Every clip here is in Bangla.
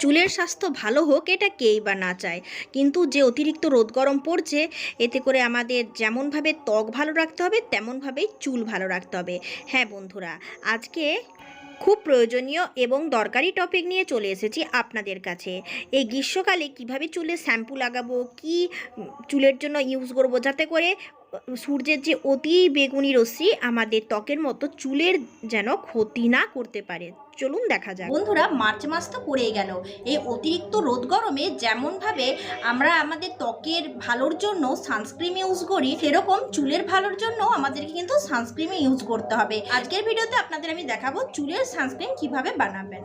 চুলের স্বাস্থ্য ভালো হোক, এটা কেই বা না চায়। কিন্তু যে অতিরিক্ত রোদ গরম পড়ছে, এতে করে আমাদের যেমনভাবে ত্বক ভালো রাখতে হবে, তেমনভাবেই চুল ভালো রাখতে হবে। হ্যাঁ বন্ধুরা, আজকে খুব প্রয়োজনীয় এবং দরকারি টপিক নিয়ে চলে এসেছি আপনাদের কাছে। এই গ্রীষ্মকালে কীভাবে চুলে শ্যাম্পু লাগাবো, কি চুলের জন্য ইউজ করব যাতে করে সূর্যের যে অতি বেগুনি রশ্মি আমাদের ত্বকের মতো চুলের যেন ক্ষতি না করতে পারে। চলুন দেখা যাক। বন্ধুরা, মার্চ মাস তো পড়েই গেল। এই অতিরিক্ত রোদ গরমে যেমনভাবে আমরা আমাদের ত্বকের ভালোর জন্য সানস্ক্রিম ইউজ করি, সেরকম চুলের ভালোর জন্য আমাদেরকে কিন্তু সানস্ক্রিন ইউজ করতে হবে। আজকের ভিডিওতে আপনাদের আমি দেখাবো চুলের সানস্ক্রিন কীভাবে বানাবেন।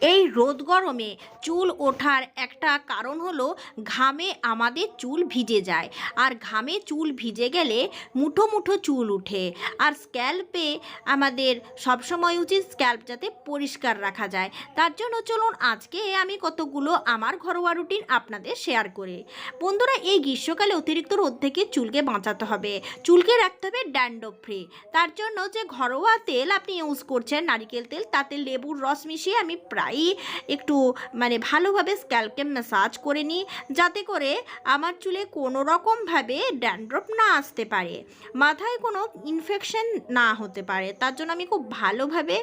এই রোদ গরমে চুল ওঠার একটা কারণ হলো ঘামে আমাদের চুল ভিজে যায়। আর ঘামে চুল ভিজে গেলে মুঠো মুঠো চুল উঠে। আর স্ক্যাল্পে আমাদের সবসময় উচিত স্ক্যাল্প যাতে পরিষ্কার রাখা যায়। তার জন্য চলুন আজকে আমি কতগুলো আমার ঘরোয়া রুটিন আপনাদের শেয়ার করে। বন্ধুরা, এই গ্রীষ্মকালে অতিরিক্ত রোদ থেকে চুলকে বাঁচাতে হবে। চুলকে রাখতে হবে ড্যান্ড্রফ ফ্রি তার জন্য যে ঘরোয়া তেল আপনি ইউজ করছেন, নারিকেল তেল, তাতে লেবুর রস মিশিয়ে আমি প্রায়ই একটু মানে ভালোভাবে স্ক্যাল্পকে ম্যাসাজ করে নিই, যাতে করে আমার চুলে কোনো রকমভাবে ড্যান্ড্রফ না আসতে পারে, মাথায় কোনো ইনফেকশন না হতে পারে। তার জন্য আমি খুব ভালোভাবে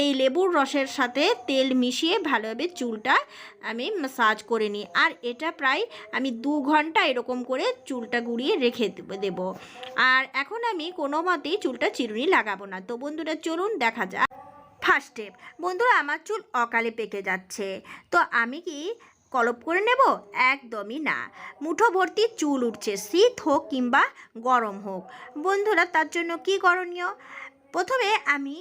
এই লেবুর রসের সাথে তেল মিশিয়ে ভালোভাবে চুলটা আমি ম্যাসাজ করে নিই। আর এটা প্রায় আমি দু ঘণ্টা এরকম করে চুলটা গুঁড়িয়ে রেখে দেব। আর এখন আমি কোনো মতেই চুলটা চিরুনি লাগাবো না। তো বন্ধুরা, চলুন দেখা যাক। ফার্স্ট স্টেপ বন্ধুরা, আমার চুল অকালে পেকে যাচ্ছে। তো আমি কি কলপ করে নেব? একদমই না। মুঠো ভর্তি চুল উঠছে, শীত হোক কিংবা গরম হোক। বন্ধুরা, তার জন্য কি করণীয়? প্রথমে আমি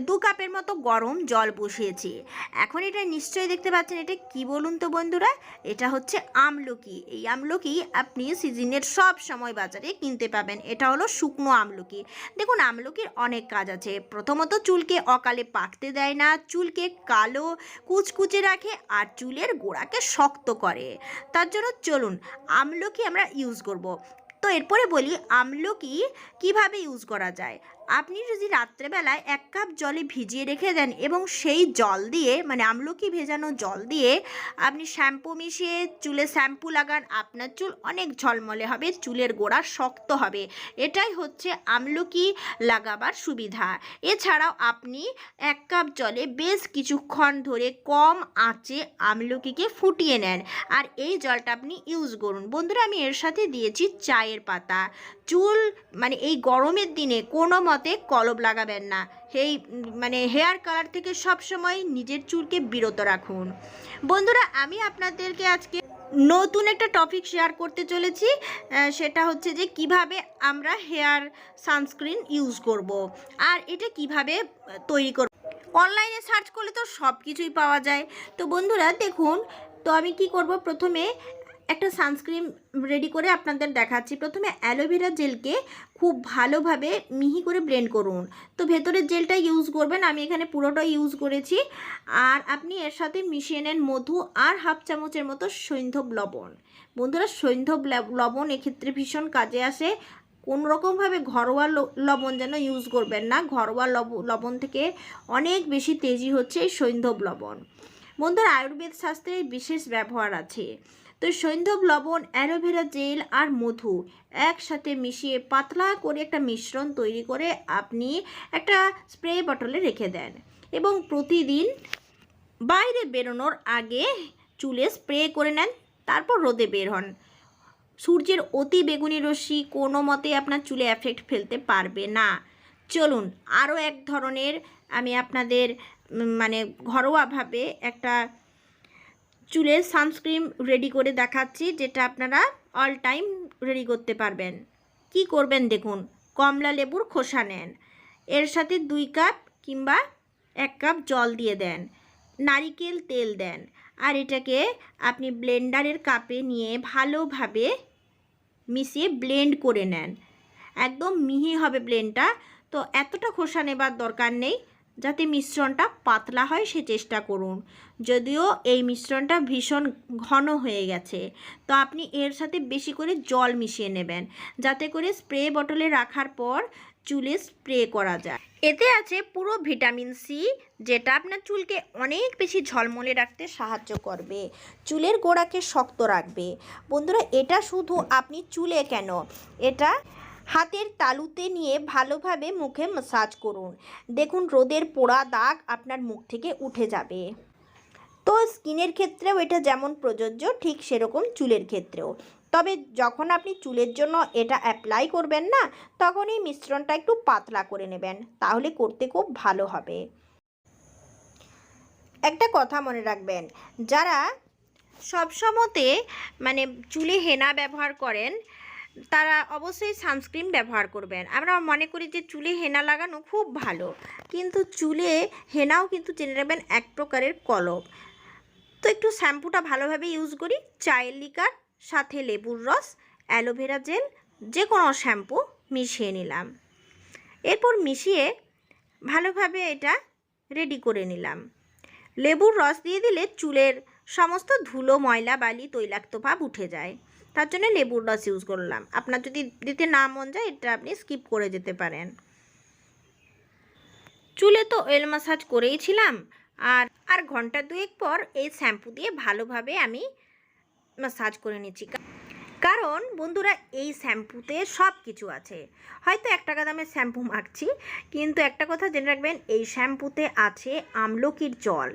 দু কাপের মতো গরম জল বসিয়েছি। এখন এটা নিশ্চয়ই দেখতে পাচ্ছেন, এটা কি বলুন তো বন্ধুরা? এটা হচ্ছে আমলকি। এই আমলকি আপনি সিজনের সব সময় বাজারে কিনতে পাবেন। এটা হলো শুকনো আমলকি। দেখুন, আমলকির অনেক কাজ আছে। প্রথমত চুলকে অকালে পাকতে দেয় না, চুলকে কালো কুচকুচে রাখে আর চুলের গোড়াকে শক্ত করে। তার জন্য চলুন, আমলকি আমরা ইউজ করব। তো এরপরে বলি, আমলকি কীভাবে ইউজ করা যায়? আপনি যদি রাত্রেবেলায় এক কাপ জলে ভিজিয়ে রেখে দেন এবং সেই জল দিয়ে মানে আমলকি ভেজানো জল দিয়ে আপনি শ্যাম্পু মিশিয়ে চুলে শ্যাম্পু লাগান, আপনার চুল অনেক ঝলমলে হবে, চুলের গোড়া শক্ত হবে। এটাই হচ্ছে আমলকি লাগাবার সুবিধা। এছাড়াও আপনি এক কাপ জলে বেশ কিছুক্ষণ ধরে কম আঁচে আমলকিকে ফুটিয়ে নেন। আর এই জলটা আপনি ইউজ করুন। বন্ধুরা, আমি এর সাথে দিয়েছি চায়ের পাতা। চুল মানে এই গরমের দিনে কোনো মতে কলব লাগাবেন না। উম, মানে হেয়ার কালার থেকে সব সময় নিজের চুলকে বিরত রাখুন। বন্ধুরা আমি আপনাদেরকে আজকে নতুন একটা টপিক শেয়ার করতে চলেছি। সেটা হচ্ছে যে কীভাবে আমরা হেয়ার সানস্ক্রিন ইউজ করব আর এটা কীভাবে তৈরি করব। অনলাইনে সার্চ করলে তো সব কিছুই পাওয়া যায়। তো বন্ধুরা দেখুন তো আমি কি করব? প্রথমে একটা সানস্ক্রিন রেডি করে আপনাদের দেখাচ্ছি। প্রথমে অ্যালোভেরা জেলকে খুব ভালোভাবে মিহি করে ব্লেন্ড করুন। তো ভেতরের জেলটা ইউজ করবেন, আমি এখানে পুরোটা ইউজ করেছি। আর আপনি এর সাথে মিশিয়ে নেন মধু আর হাফ চামচের মতো সৈন্ধব লবণ। বন্ধুরা সৈন্ধব লবণ এক্ষেত্রে ভীষণ কাজে আসে। কোনো রকমভাবে ঘরোয়া লবণ যেন ইউজ করবেন না। ঘরোয়া লব- লবণ থেকে অনেক বেশি তেজি হচ্ছে এই সৈন্ধব লবণ। বন্ধুরা আয়ুর্বেদ শাস্ত্রে বিশেষ ব্যবহার আছে। তো সৈন্ধব, লবণ, অ্যালোভেরা জেল আর মধু একসাথে মিশিয়ে পাতলা করে একটা মিশ্রণ তৈরি করে আপনি একটা স্প্রে বটলে রেখে দেন এবং প্রতিদিন বাইরে বেরোনোর আগে চুলে স্প্রে করে নেন, তারপর রোদে বের হন। সূর্যের অতি বেগুনি রশ্মি কোনো মতে আপনার চুলে এফেক্ট ফেলতে পারবে না। চলুন, আরও এক ধরনের আমি আপনাদের মানে ঘরোয়াভাবে একটা চুলে সানস্ক্রিন রেডি করে দেখাচ্ছি, যেটা আপনারা অল টাইম রেডি করতে পারবেন। কি করবেন দেখুন, কমলা লেবুর খোসা নেন। এর সাথে দুই কাপ কিংবা এক কাপ জল দিয়ে দেন। নারিকেল তেল দেন। আর এটাকে আপনি ব্লেন্ডারের কাপে নিয়ে ভালোভাবে মিশিয়ে ব্লেন্ড করে নেন। একদম মিহি হবে ব্লেন্ডটা। তো এতটা খোসা নেবার দরকার নেই যাতে মিশ্রণটা পাতলা হয়, সে চেষ্টা করুন। যদিও এই মিশ্রণটা ভীষণ ঘন হয়ে গেছে। তো আপনি এর সাথে বেশি করে জল মিশিয়ে নেবেন, যাতে করে স্প্রে বটলে রাখার পর চুলে স্প্রে করা যায়। এতে আছে পুরো ভিটামিন সি যেটা আপনার চুলকে অনেক বেশি ঝলমলে রাখতে সাহায্য করবে। চুলের গোড়াকে শক্ত রাখবে। বন্ধুরা, এটা শুধু আপনি চুলে কেন, এটা হাতের তালুতে নিয়ে ভালোভাবে মুখে ম্যাসাজ করুন। দেখুন রোদের পোড়া দাগ আপনার মুখ থেকে উঠে যাবে। তো স্কিনের ক্ষেত্রেও এটা যেমন প্রযোজ্য, ঠিক সেরকম চুলের ক্ষেত্রেও। তবে যখন আপনি চুলের জন্য এটা অ্যাপ্লাই করবেন না, তখন এই মিশ্রণটা একটু পাতলা করে নেবেন, তাহলে করতে খুব ভালো হবে। একটা কথা মনে রাখবেন, যারা সবসময়তে মানে চুলে হেনা ব্যবহার করেন তারা অবশ্যই সানস্ক্রিন ব্যবহার করবেন। আমরা মনে করি যে চুলে হেনা লাগানো খুব ভালো। কিন্তু চুলে হেনাও কিন্তু জেনে রাখবেন এক প্রকারের কলম। তো একটু শ্যাম্পুটা ভালোভাবে ইউজ করি। চায়ের লিকার সাথে লেবুর রস অ্যালোভেরা জেল যে কোনো শ্যাম্পু মিশিয়ে নিলাম। এরপর মিশিয়ে ভালোভাবে এটা রেডি করে নিলাম। লেবুর রস দিয়ে দিলে চুলের সমস্ত ধুলো, ময়লা, বালি, তৈলাক্ত ভাব উঠে যায়। তার জন্য লেবুর রস ইউজ করলাম। আপনার যদি দিতে না মন যায়, এটা আপনি স্কিপ করে যেতে পারেন। চুলে তো অয়েল মাসাজ করেইছিলাম আর আর ঘণ্টা দুয়েক পর এই শ্যাম্পু দিয়ে ভালোভাবে আমি মাসাজ করে নিচ্ছি। কারণ বন্ধুরা এই শ্যাম্পুতে সব কিছু আছে। হয়তো এক টাকা দামের শ্যাম্পু মাখছি, কিন্তু একটা কথা জেনে রাখবেন, এই শ্যাম্পুতে আছে আমলকির জল,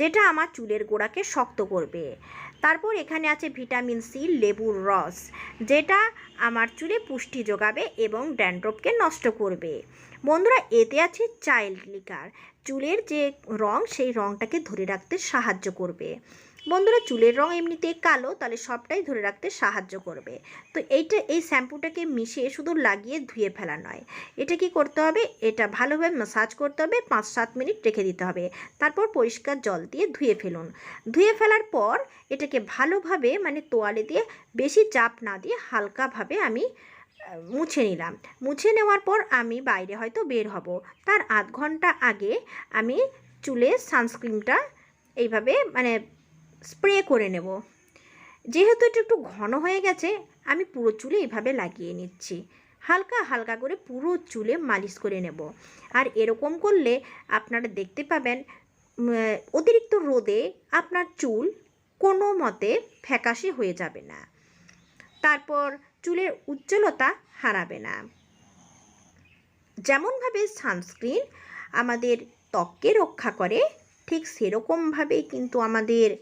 যেটা আমার চুলের গোড়াকে শক্ত করবে। তারপর এখানে আছে ভিটামিন সি, লেবুর রস, যেটা আমার চুলে পুষ্টি যোগাবে এবং ড্যান্ড্রপকে নষ্ট করবে। বন্ধুরা, এতে আছে চাইল্ড লিকার চুলের যে রং, সেই রংটাকে ধরে রাখতে সাহায্য করবে। বন্ধুরা, চুলের রং এমনিতে কালো, তাহলে সবটাই ধরে রাখতে সাহায্য করবে। তো এইটা, এই শ্যাম্পুটাকে মিশিয়ে শুধু লাগিয়ে ধুয়ে ফেলা নয়। এটা কি করতে হবে? এটা ভালোভাবে ম্যাসাজ করতে হবে পাঁচ সাত মিনিট রেখে দিতে হবে। তারপর পরিষ্কার জল দিয়ে ধুয়ে ফেলুন। ধুয়ে ফেলার পর, এটাকে ভালোভাবে মানে তোয়ালে দিয়ে, বেশি চাপ না দিয়ে হালকাভাবে আমি মুছে নিলাম। মুছে নেওয়ার পর আমি বাইরে হয়তো বের হব। তার আধ ঘণ্টা আগে আমি চুলে সানস্ক্রিনটা এইভাবে মানে স্প্রে করে নেব। যেহেতু এটা একটু ঘন হয়ে গেছে, আমি পুরো চুলে এইভাবে লাগিয়ে নিচ্ছি। হালকা হালকা করে পুরো চুলে মালিশ করে নেব। আর এরকম করলে আপনারা দেখতে পাবেন অতিরিক্ত রোদে আপনার চুল কোনো মতে ফ্যাকাশে হয়ে যাবে না। তারপর চুলের উজ্জ্বলতা হারাবে না। যেমনভাবে সানস্ক্রিন আমাদের ত্বককে রক্ষা করে, ঠিক সেরকমভাবেই কিন্তু আমাদের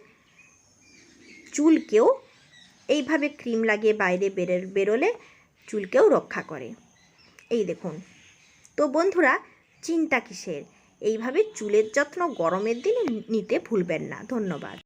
চুলকেও এইভাবে ক্রিম লাগিয়ে বাইরে বেরো, বেরোলে চুলকেও রক্ষা করে। এই দেখুন। তো বন্ধুরা, চিন্তা কিসের? এইভাবে চুলের যত্ন গরমের দিনে নিতে ভুলবেন না। ধন্যবাদ।